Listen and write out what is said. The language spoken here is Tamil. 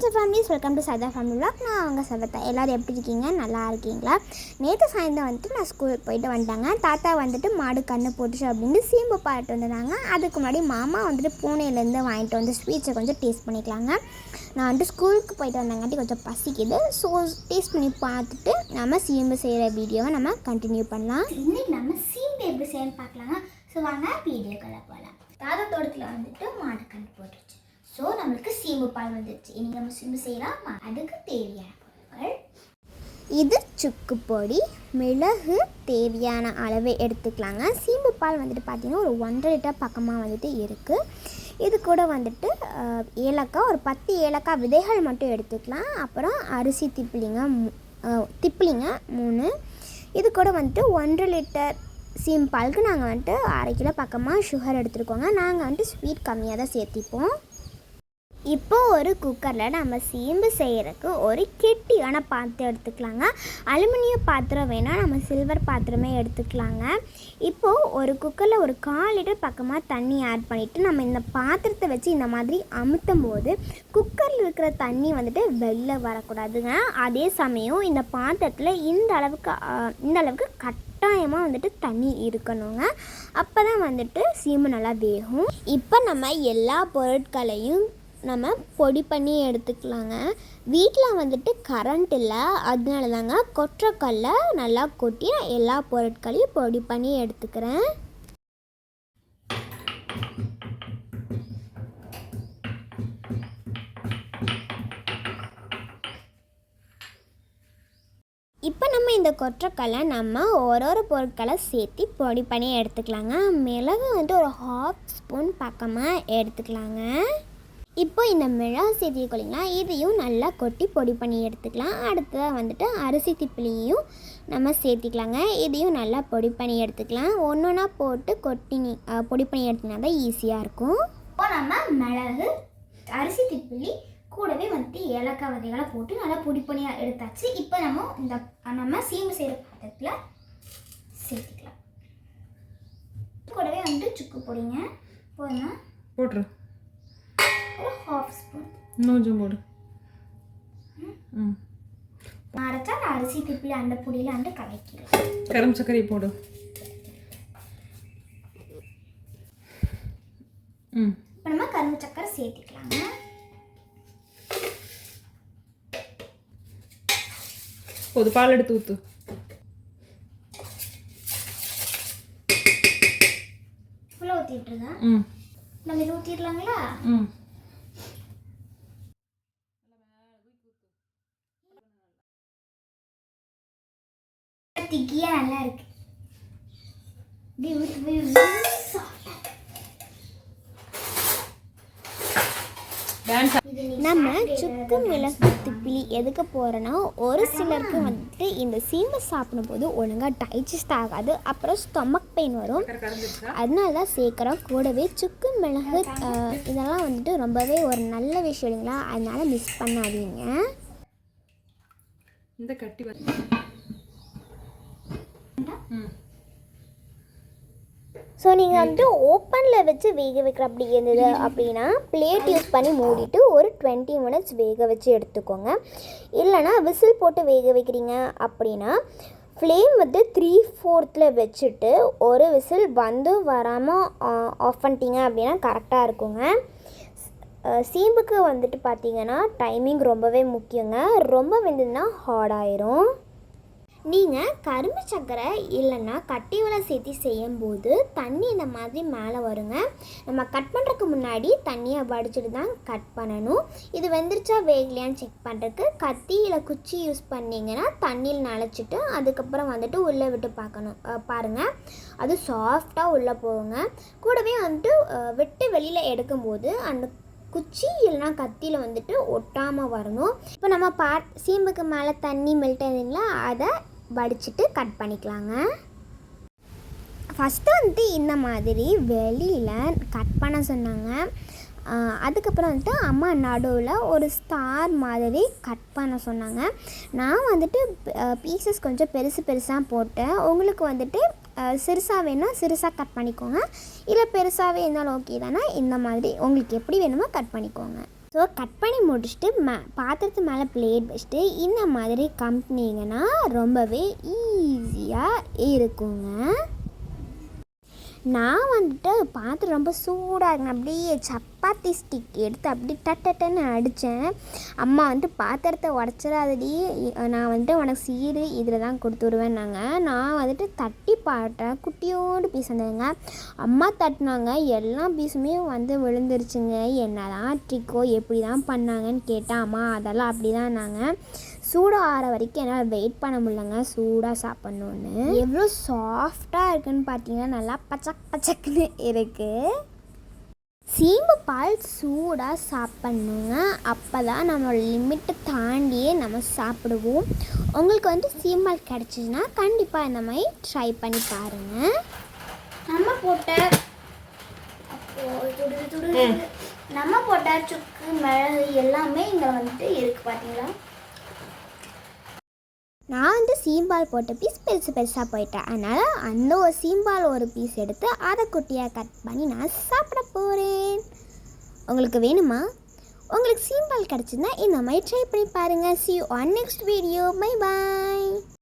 Friends families welcome to Sadha family vlog. நான் அவங்க சவத்தா எல்லோரும் எப்படி இருக்கீங்க? நல்லா இருக்கீங்களா? நேற்று சாயந்தரம் வந்துட்டு நான் ஸ்கூலுக்கு போயிட்டு வந்துட்டாங்க தாத்தா வந்துட்டு மாடு கண்ணு போட்டுச்சு அப்படின்னு சீம்பு பாட்டு வந்துட்டாங்க. அதுக்கு முன்னாடி மாமா வந்துட்டு பூனேலேருந்து வாங்கிட்டு வந்து ஸ்வீட்ஸை கொஞ்சம் டேஸ்ட் பண்ணிக்கலாங்க. நான் வந்துட்டு ஸ்கூலுக்கு போயிட்டு வந்தங்காட்டி கொஞ்சம் பசிக்குது. ஸோ டேஸ்ட் பண்ணி பார்த்துட்டு நம்ம சீம்பு செய்கிற வீடியோவை நம்ம கண்டினியூ பண்ணலாம். இன்னைக்கு நம்ம சீம்பு எப்படி செய்யணும் பார்க்கலாங்க. ஸோ வாங்க வீடியோக்குள்ள போகலாம் தாத்தா தோட்டத்தில் வந்துட்டு மாடு கண்ணு போட்டுருச்சு. ஸோ நம்மளுக்கு சீம்பு பால் வந்துருச்சு. நம்ம சிம்பு செய்யலாமா. அதுக்கு தேவையான பொருட்கள். இது சுக்கு பொடி மிளகு தேவையான அளவு எடுத்துக்கலாங்க. சீம்பு பால் வந்துட்டு பார்த்தீங்கன்னா ஒரு ஒன்றரை லிட்டர் பக்கமாக வந்துட்டு இருக்குது இது கூட வந்துட்டு ஏலக்காய் ஒரு பத்து ஏலக்காய் விதைகள் மட்டும் எடுத்துக்கலாம். அப்புறம் அரிசி திப்பிலிங்க மூ- திப்பிலிங்க மூணு. இது கூட வந்துட்டு ஒன்றரை லிட்டர் சீம்பாலுக்கு நாங்கள் வந்துட்டு அரை கிலோ பக்கமாக சுகர் எடுத்துருக்கோங்க. நாங்கள் வந்துட்டு ஸ்வீட் கம்மியாக தான் சேர்த்திப்போம். இப்போ ஒரு குக்கரில் நம்ம சீம்பு செய்கிறதுக்கு ஒரு கெட்டியான பாத்திரம் எடுத்துக்கலாங்க. அலுமினிய பாத்திரம் வேணால் நம்ம சில்வர் பாத்திரமே எடுத்துக்கலாங்க. இப்போது ஒரு குக்கரில் ஒரு கால் லிட்டர் பக்கமாக தண்ணி ஆட் பண்ணிவிட்டு நம்ம இந்த பாத்திரத்தை வச்சு இந்த மாதிரி அமுத்தும் போது குக்கரில் இருக்கிற தண்ணி வந்துட்டு வெளில வரக்கூடாதுங்க. அதே சமயம் இந்த பாத்திரத்தில் இந்த அளவுக்கு இந்த அளவுக்கு கட்டாயமாக வந்துட்டு தண்ணி இருக்கணுங்க. அப்போ தான் வந்துட்டு சீம்பு நல்லா வேகும். இப்போ நம்ம எல்லா பொருட்களையும் நம்ம பொடி பண்ணி எடுத்துக்கலாங்க. வீட்டில் வந்துட்டு கரண்ட் இல்லை. அதனால தாங்க கொற்றக்கல்ல நல்லா கொட்டி நான் எல்லா பொருட்களையும் பொடி பண்ணி எடுத்துக்கிறேன். இப்போ நம்ம இந்த கொற்றக்கல்லை நம்ம ஒரு ஒரு பொருட்களை சேர்த்து பொடி பண்ணி எடுத்துக்கலாங்க. மிளகு வந்து ஒரு ஹாஃப் ஸ்பூன் பக்கமாக எடுத்துக்கலாங்க. இப்போ இந்த மிளகு சேர்த்திக்கொள்ளிங்களா இதையும் நல்லா கொட்டி பொடி பண்ணி எடுத்துக்கலாம். அடுத்ததாக வந்துட்டு அரிசி திப்பிலியையும் நம்ம சேர்த்திக்கலாங்க. இதையும் நல்லா பொடி பண்ணி எடுத்துக்கலாம். ஒன்று ஒன்றா போட்டு கொட்டி நீ- பொடி பண்ணி எடுத்துனா தான் ஈஸியாக இருக்கும். இப்போ நம்ம மிளகு அரிசி திப்பிலி கூடவே வந்துட்டு ஏலக்காய் வகைகளை போட்டு நல்லா பொடி பண்ணியாக எடுத்தாச்சு. இப்போ நம்ம இந்த நம்ம சீம்பு செய்கிற பாத்திரத்தில் சேர்த்துக்கலாம். கூடவே வந்துட்டு சுக்கு பொடிங்க. போதுமா? போட்டுரு. ஹாஃப் ஸ்பூன் இன்னும் கொஞ்சம் போடு ம் அரைச்சா அந்த அரிசி திப்பிலி அந்த பொடியில் வந்து கலக்கிடுவேன் கரும் சர்க்கரை போடு. ம். இப்போ நம்ம கரும்பு சக்கரை சேர்த்துக்கலாங்க. போது பால் எடுத்து ஊற்று ஃபுல்லாக ஊற்றிட்டுருங்க ம். நம்ம இது ஊற்றிடலாங்களா ம். திக்கியாக நல்லா இருக்கு. நம்ம சுக்கு மிளகு திப்பிலி எதுக்கு போகிறோன்னா ஒரு சிலருக்கு வந்துட்டு இந்த சீம்பு சாப்பிடும்போது ஒழுங்காக டைஜஸ்ட் ஆகாது அப்புறம் ஸ்டொமக் பெயின் வரும். அதனால தான் சேர்க்குறோம். கூடவே சுக்கு மிளகு இதெல்லாம் வந்துட்டு ரொம்பவே ஒரு நல்ல விஷயம் இல்லைங்களா? அதனால மிஸ் பண்ணாதீங்க. இந்த கட்டி ஸோ நீங்கள் வந்துட்டு ஓப்பனில் வச்சு வேக வைக்கிற அப்படி இருந்தது அப்படின்னா பிளேட் யூஸ் பண்ணி மூடிட்டு ஒரு டுவெண்ட்டி மினிட்ஸ் வேக வச்சு எடுத்துக்கோங்க. இல்லைனா விசில் போட்டு வேக வைக்கிறீங்க அப்படின்னா ஃப்ளேம் வந்து த்ரீ ஃபோர்த்தில் வச்சுட்டு ஒரு விசில் வந்து வராமல் ஆஃப் பண்ணிட்டீங்க அப்படின்னா கரெக்டாக இருக்குங்க. சீம்புக்கு வந்துட்டு பார்த்தீங்கன்னா டைமிங் ரொம்பவே முக்கியங்க. ரொம்ப வெந்ததுன்னா ஹார்ட் ஆயிரும். நீங்கள் கரும்பு சக்கரை இல்லைன்னா கட்டி வலை சேர்த்து செய்யும்போது தண்ணி இந்த மாதிரி மேலே வருங்க. நம்ம கட் பண்ணுறதுக்கு முன்னாடி தண்ணியை வடிச்சிட்டு தான் கட் பண்ணணும். இது வெந்துருச்சா வேகலையான்னு செக் பண்ணுறதுக்கு கத்தி இல்லை குச்சி யூஸ் பண்ணிங்கன்னா தண்ணியில் நனைச்சிட்டு அதுக்கப்புறம் வந்துட்டு உள்ளே விட்டு பார்க்கணும். பாருங்கள் அது சாஃப்டாக உள்ளே போகுங்க. கூடவே வந்துட்டு விட்டு வெளியில் எடுக்கும்போது அந்த குச்சி இல்லைனா கத்தியில் வந்துட்டு ஒட்டாமல் வரணும். இப்போ நம்ம பா சீம்புக்கு மேலே தண்ணி மெல்ட் ஆகுதுங்களா அதை வடிச்சிட்டு கட் பண்ணிக்கலாங்க. ஃபஸ்ட்டு வந்துட்டு இந்த மாதிரி வெளியில் கட் பண்ண சொன்னாங்க. அதுக்கப்புறம் வந்துட்டு அம்மா நடுவில் ஒரு ஸ்டார் மாதிரி கட் பண்ண சொன்னாங்க. நான் வந்துட்டு பீசஸ் கொஞ்சம் பெருசு பெருசாக போட்டேன். உங்களுக்கு வந்துட்டு சிறுசாக வேணால் சிறுசாக கட் பண்ணிக்கோங்க. இல்லை பெருசாகவே இருந்தாலும் ஓகே தானே? இந்த மாதிரி. உங்களுக்கு எப்படி வேணுமோ கட் பண்ணிக்கோங்க. ஸோ கட் பண்ணி முடிச்சுட்டு மே பாத்திரத்து மேலே பிளேட் வச்சுட்டு இந்த மாதிரி கம்பெனிங்கன்னா ரொம்பவே ஈஸியாக இருக்குங்க. நான் வந்துட்டு பாத்திரம் ரொம்ப சூடாக இருக்கேன் அப்படியே சப்பாத்தி ஸ்டிக் எடுத்து அப்படி டட்டன்னு அடித்தேன் அம்மா வந்துட்டு பாத்திரத்தை உடச்சிடாதடி. நான் வந்துட்டு உனக்கு சீரு இதில் தான் கொடுத்து விடுவேன்னாங்க. நான் வந்துட்டு தட்டி பாட்டேன். குட்டியோடு பீஸ் வந்ததுங்க அம்மா தட்டினாங்க. எல்லா பீஸுமே வந்து விழுந்துருச்சுங்க. என்ன தான் ட்ரிக்கோ எப்படி தான் பண்ணாங்கன்னு கேட்டேன். அம்மா அதெல்லாம் அப்படி தான் நாங்கள் சூடாக ஆற வரைக்கும் என்னால் வெயிட் பண்ண முடியலங்க. சூடாக சாப்பிட்ணுன்னு எவ்வளோ சாஃப்டாக இருக்குன்னு பார்த்தீங்கன்னா நல்லா பச்சக் பச்சக்குன்னு இருக்குது சீம்பு பால் சூடாக சாப்பிட்ணுங்க. அப்போ தான் நம்மளோட லிமிட்டை தாண்டியே நம்ம சாப்பிடுவோம். உங்களுக்கு வந்து சீம்பால் கிடச்சிதுன்னா கண்டிப்பாக இந்த மாதிரி ட்ரை பண்ணி பாருங்கள் நம்ம போட்ட நம்ம போட்ட சுக்கு மிளகு எல்லாமே இங்கே வந்துட்டு இருக்கு பார்த்தீங்களா நான் வந்து சீம்பால் போட்ட பீஸ் பெருசு பெருசாக போயிட்டேன். அதனால் அந்த ஒரு சீம்பால் ஒரு பீஸ் எடுத்து அதை குட்டியாக கட் பண்ணி நான் சாப்பிட போகிறேன் உங்களுக்கு வேணுமா? உங்களுக்கு சீம்பால் கிடச்சிருந்தா இந்த மாதிரி ட்ரை பண்ணி பாருங்கள் see on next video bye bye